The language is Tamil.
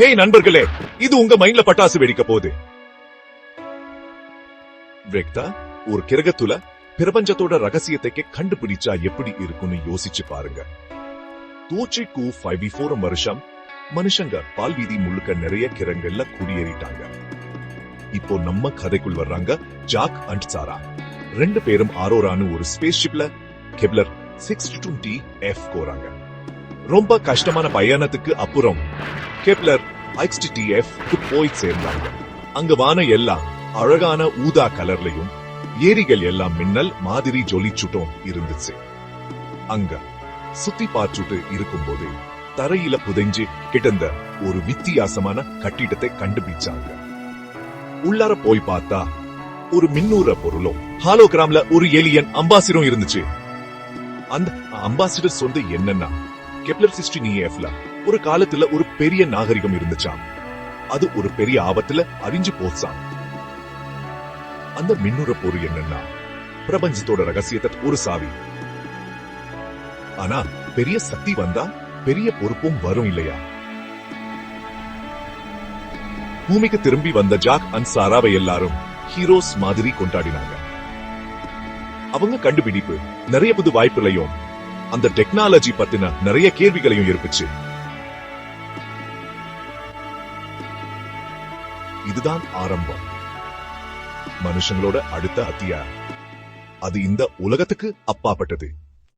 ஹே நண்பர்களே இது உங்க மைண்ட்ல பட்டாசு வெடிக்க போகுது. வெக்தா ஒரு கிரகத்துல பிரபஞ்சத்தோட ரகசியத்தை கண்டுபிடிச்சா எப்படி இருக்கும்னு யோசிச்சு பாருங்க. தோச்சிக்கு ஃபைவ் ஃபோர் வருஷம் மனுஷங்க பால்வீதி முழுக்க நிறைய கிரங்கள்ல குடியேறிட்டாங்க. இப்போ நம்ம கதைக்குள் வர்றாங்க ஜாக் அண்ட் சாரா. ரெண்டு பேரும் ஆரோரான்னு ஒரு ஸ்பேஸ் ஷிப்ல கெப்லர் சிக்ஸ் டுவெண்ட்டி எஃப் போறாங்க. ரொம்ப கஷ்டமான பயணத்துக்கு அப்புறம் கெப்லர் போய் சேர்ந்தாங்க அங்க வான எல்லாம் அழகான ஊதா கலர்லயும் ஏரிகள் எல்லாம் மின்னல் மாதிரி ஜொலிச்சுட்டும் இருந்துச்சு. அங்க சுத்தி பார்த்துட்டு இருக்கும்போது தரையில புதைஞ்சு கிடந்த ஒரு வித்தியாசமான கட்டிடத்தை கண்டுபிடிச்சாங்க. உள்ளார போய் பார்த்தா ஒரு மின்னூர பொருளும் ஹாலோகிராம்ல ஒரு ஏலியன் அம்பாசிடரும் இருந்துச்சு. அந்த அம்பாசிடர் சொன்னது என்னன்னா கெப்லர் சிக்ஸ்டின் எஃப்ல ஒரு காலத்துல ஒரு பெரிய நாகரிகம் இருந்துச்சாம். அது ஒரு பெரிய ஆபத்துல அறிஞ்சு போச்சாம். அந்த மின்னுற பொருள் என்னன்னா பிரபஞ்சத்தோட ரகசியத்தை ஒரு சாவி. ஆனா பெரிய சக்தி வந்தா பெரிய பொறுப்பும் வரும் இல்லையா? பூமிக்கு திரும்பி வந்த ஜாக் அன்சாராவை எல்லாரும் ஹீரோஸ் மாதிரி கொண்டாடினாங்க. அவங்க கண்டுபிடிப்பு நிறைய புது வாய்ப்புகளையும் அந்த டெக்னாலஜி பத்தின நிறைய கேள்விகளையும் இருப்பிச்சு இதுதான் ஆரம்பம். மனுஷங்களோட அடுத்த அத்தியாயம். அது இந்த உலகத்துக்கு அப்பாப்பட்டது